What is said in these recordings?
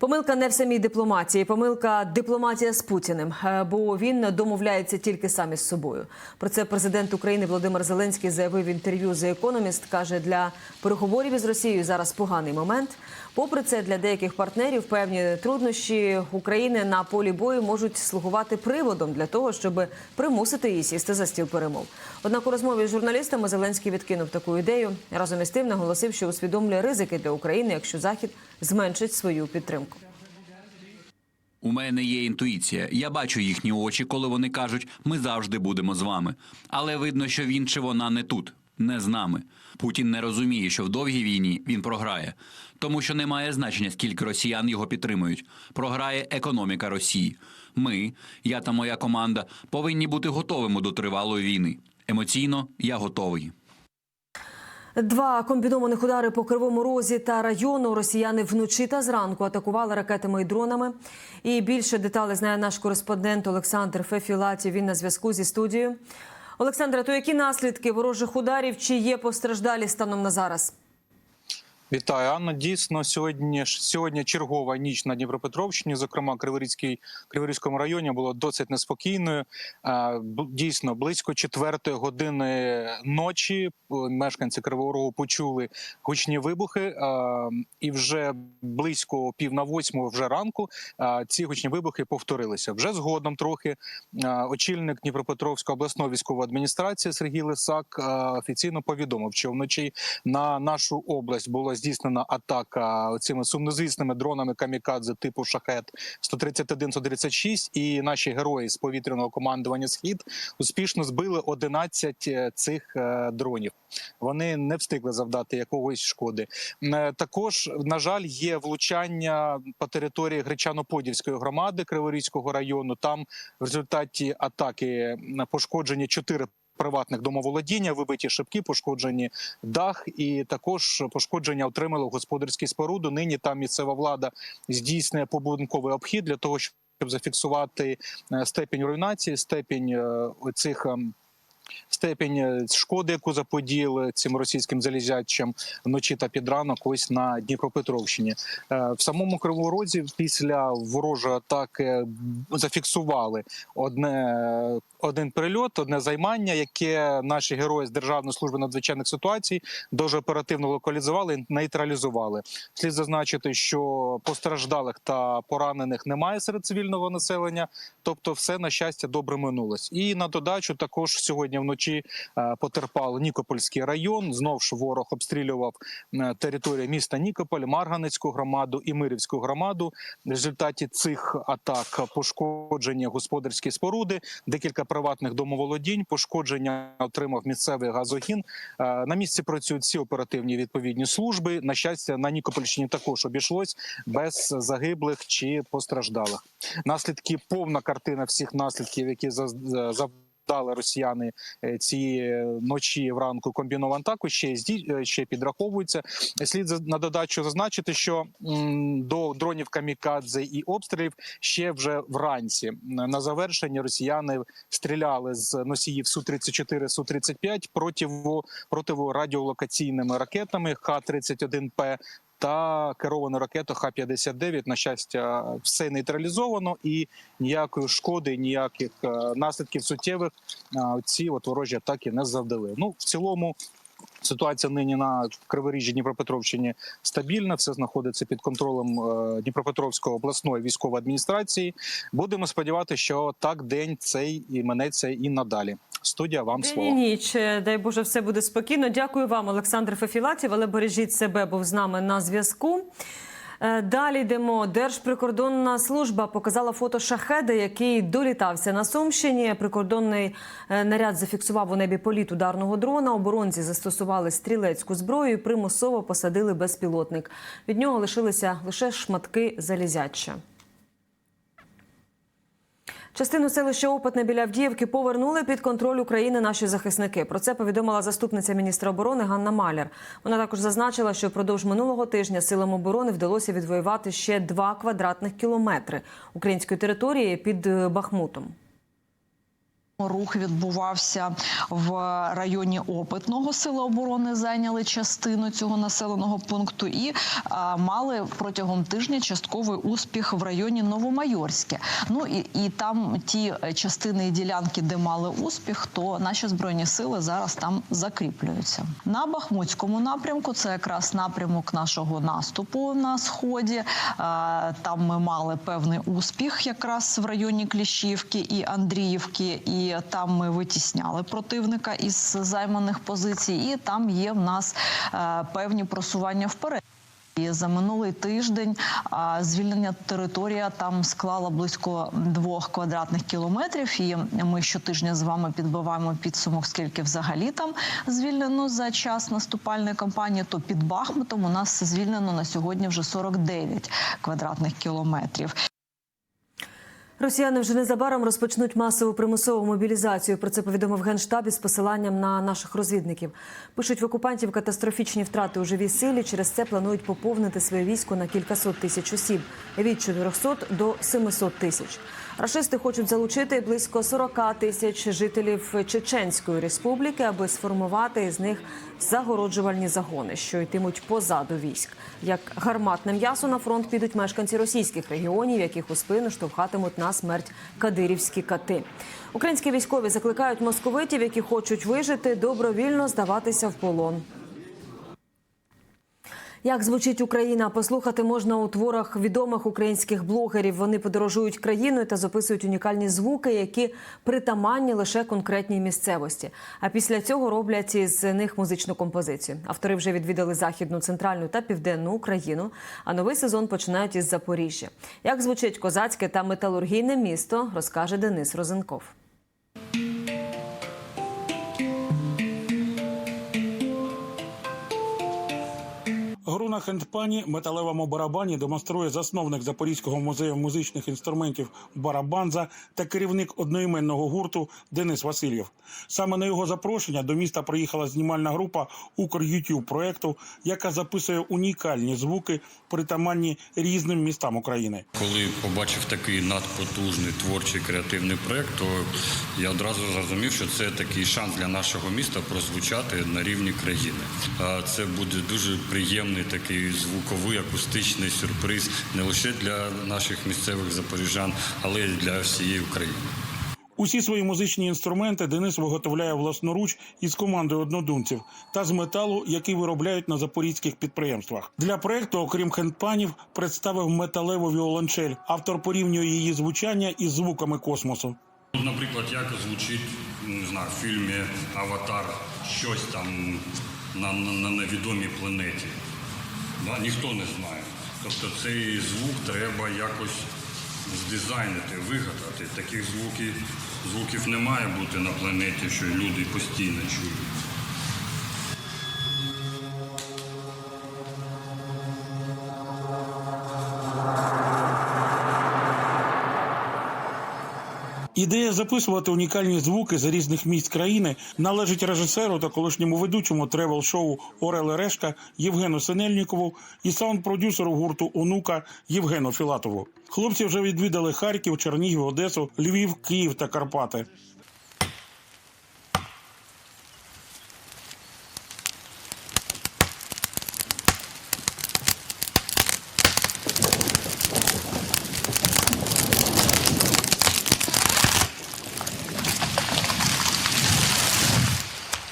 Помилка не в самій дипломатії, помилка дипломатія з Путіним, Е, бо він домовляється тільки сам із собою. Про це президент України Володимир Зеленський заявив в інтерв'ю The Economist. каже, для переговорів із Росією зараз поганий момент. Попри це, для деяких партнерів певні труднощі України на полі бою можуть слугувати приводом для того, щоб примусити її сісти за стіл перемов. Однак у розмові з журналістами Зеленський відкинув таку ідею. Разом із тим наголосив, що усвідомлює ризики для України, якщо Захід зменшить свою підтримку. У мене є інтуїція. Я бачу їхні очі, коли вони кажуть, ми завжди будемо з вами. Але видно, що він чи вона не тут, не з нами. Путін не розуміє, що в довгій війні він програє, тому що не має значення, скільки росіян його підтримують. Програє економіка Росії. Ми, я та моя команда, повинні бути готовими до тривалої війни. Емоційно я готовий. Два комбінованих удари по кривому розі та району росіяни вночі та зранку атакували ракетами і дронами. І більше деталей знає наш кореспондент Олександр Фефілаті. Він на зв'язку зі студією. Олександре, то які наслідки ворожих ударів? Чи є постраждалі станом на зараз? Вітаю, Анна. Дійсно, сьогодні сьогодні чергова ніч на Дніпропетровщині, зокрема Криворізькій Криворізькому районі, була досить неспокійною. Дійсно, близько четвертої години ночі е, мешканці Кривого Рогу почули гучні вибухи, і вже близько пів на восьму вже ранку ці гучні вибухи повторилися. Вже згодом трохи очільник Дніпропетровської обласної військової адміністрації Сергій Лисак офіційно повідомив, що вночі на нашу область була здійснена атака цими сумнозвісними дронами камікадзе типу шахет 131-136 і наші герої з повітряного командування Схід успішно збили 11 цих е, дронів. Вони не встигли завдати якогось шкоди. Е, Також, на жаль, є влучання по території Гречано-Подільської громади Криворізького району. Там в результаті атаки пошкоджені чотири приватних домоволодіння, вибиті шибки, пошкоджені дах, і також пошкодження отримали господарські споруди. Нині там місцева влада здійснює побудинковий обхід для того, щоб зафіксувати е, степінь руйнації, степінь е, цих. Степінь е, шкоди, яку заподіяли цим російським залізячим вночі та під ранок, ось на Дніпропетровщині. Е, В самому Кривому Розі після ворожої атаки зафіксували одне один прильот, одне займання, яке наші герої з Державної служби надзвичайних ситуацій дуже оперативно локалізували і нейтралізували. Слід зазначити, що постраждалих та поранених немає серед цивільного населення, тобто все на щастя добре минулось. І на додачу також сьогодні вночі е, потерпав Нікопольський район. Знов ж ворог обстрілював е, територію міста Нікополь, Марганецьку громаду і Мирівську громаду. В результаті цих атак пошкоджені господарські споруди, декілька приватних домоволодінь. Пошкодження отримав місцевий газогін. Е, На місці працюють всі оперативні відповідні служби. На щастя, на Нікопольщині також обійшлось без загиблих чи постраждалих. Наслідки повна картина всіх наслідків, які заз- завдали росіяни е, цієї ночі вранку комбіновану атаку, ще е, ще підраховуються. Слід на додачу зазначити, що до дронів камікадзе і обстрілів ще вже вранці на завершення росіяни стріляли з носіїв су 34 су 35 противо противорадіолокаційними ракетами Х-31П. Та керовану ракету Х-59, на щастя, все нейтралізовано і ніякої шкоди, ніяких е, наслідків суттєвих е, ці от ворожі атаки не завдали. Ну в цілому. Ситуація нині на Криворіжжі Дніпропетровщині стабільна. Все знаходиться під контролем е, Дніпропетровської обласної військової адміністрації. Будемо сподіватися, що так день цей і минеться і надалі. Студія вам День слово. ніч. Дай Боже, все буде спокійно. Дякую вам, Олександр Фефілатів. Але бережіть себе, був з нами на зв'язку. Е, Далі йдемо. Держприкордонна служба показала фото шахеда, який долітався на Сумщині. Прикордонний е, наряд зафіксував у небі політ ударного дрона. Оборонці застосували стрілецьку зброю і примусово посадили безпілотник. Від нього лишилися лише шматки залізяча. Частину селища Опитне біля Авдіївки повернули під контроль України наші захисники. Про це повідомила заступниця міністра оборони Ганна Маляр. Вона також зазначила, що впродовж минулого тижня силам оборони вдалося відвоювати ще два квадратних кілометри української території під е, Бахмутом. Рух відбувався в районі опитного сили оборони. Зайняли частину цього населеного пункту і а, мали протягом тижня частковий успіх в районі Новомайорське. Ну і, і там ті е, частини і ділянки, де мали успіх, то наші збройні сили зараз там закріплюються. На Бахмутському напрямку це якраз напрямок нашого наступу на сході. А, Там ми мали певний успіх, якраз в районі Кліщівки і Андріївки, і там ми витісняли противника із займаних позицій. І там є в нас е, певні просування вперед. І за минулий тиждень а, звільнення територія там склала близько двох квадратних кілометрів. І ми щотижня з вами підбиваємо підсумок, скільки взагалі там звільнено за час наступальної кампанії. То під Бахмутом у нас звільнено на сьогодні вже 49 квадратних кілометрів. Росіяни вже незабаром розпочнуть масову примусову мобілізацію. Про це повідомив генштаб із посиланням на наших розвідників. Пишуть в окупантів катастрофічні втрати у живій силі. Через це планують поповнити своє військо на кількасот тисяч осіб від 400 до 700 тисяч. Рашисти хочуть залучити близько 40 тисяч жителів Чеченської республіки, аби сформувати із них загороджувальні загони, що йтимуть позаду військ. Як гарматне м'ясо на фронт підуть мешканці російських регіонів, яких у спину штовхатимуть на смерть кадирівські кати. Українські військові закликають московитів, які хочуть вижити, добровільно здаватися в полон. Як звучить Україна? Послухати можна у творах відомих українських блогерів. Вони подорожують країною та записують унікальні звуки, які притаманні лише конкретній місцевості. А після цього роблять із них музичну композицію. Автори вже відвідали західну, центральну та південну Україну. А новий сезон починають із Запоріжжя. Як звучить козацьке та металургійне місто, розкаже Денис Розенков. Гру на хендпані металевому барабані демонструє засновник Запорізького музею музичних інструментів Барабанза та керівник одноіменного гурту Денис Васильєв. Саме на його запрошення до міста приїхала знімальна група Укр Ютуб проекту, яка записує унікальні звуки, притаманні різним містам України. Коли побачив такий надпотужний творчий креативний проект, то я одразу зрозумів, що це такий шанс для нашого міста прозвучати на рівні країни. Це буде дуже приємний такий звуковий акустичний сюрприз не лише для наших місцевих запоріжан, але й для всієї України. Усі свої музичні інструменти Денис виготовляє власноруч із командою однодумців та з металу, який виробляють на запорізьких підприємствах. Для проекту, окрім хендпанів, представив металеву віолончель. Автор порівнює її звучання із звуками космосу. От, Наприклад, як звучить не знаю, в фільмі Аватар щось там на, на, на невідомій планеті. Да? Ніхто не знає. Тобто цей звук треба якось здизайнити, вигадати. Таких звуків, звуків не має бути на планеті, що люди постійно чують. Ідея записувати унікальні звуки з різних місць країни належить режисеру та колишньому ведучому тревел-шоу Ореле Решка Євгену Синельнікову і саунд-продюсеру гурту Онука Євгену Філатову. Хлопці вже відвідали Харків, Чернігів, Одесу, Львів, Київ та Карпати.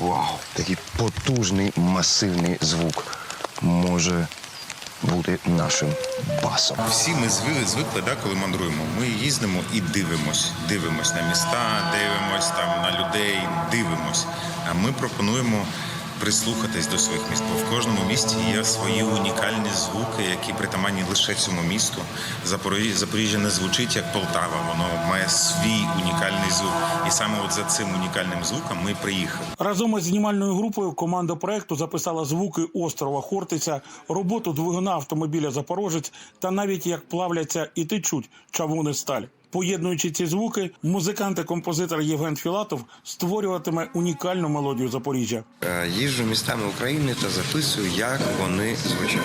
Вау, такий потужний масивний звук може бути нашим басом. Всі ми звикли, звикли да, коли мандруємо. Ми їздимо і дивимось. Дивимось на міста, дивимось там на людей, дивимось. А ми пропонуємо прислухатись до своїх міст. Бо в кожному місті є свої унікальні звуки, які притаманні лише цьому місту. Запоріжжя, Запоріжжя не звучить як Полтава, воно має свій унікальний звук. І саме от за цим унікальним звуком ми приїхали. Разом із знімальною групою команда проекту записала звуки острова Хортиця, роботу двигуна автомобіля Запорожець та навіть як плавляться і течуть чавуни сталь. Поєднуючи ці звуки, музикант і композитор Євген Філатов створюватиме унікальну мелодію Запоріжжя. Е, Їжджу містами України та записую, як вони звучать.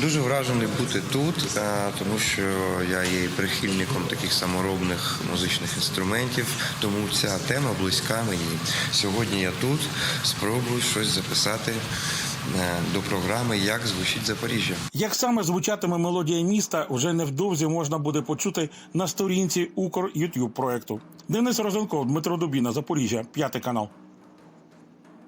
Дуже вражений бути тут, е, тому що я є прихильником таких саморобних музичних інструментів, тому ця тема близька мені. Сьогодні я тут спробую щось записати до програми Як звучить Запоріжжя. Як саме звучатиме мелодія міста, вже невдовзі можна буде почути на сторінці Укр Ютуб проекту. Денис Розенков, Дмитро Дубіна, Запоріжжя, п'ятий канал.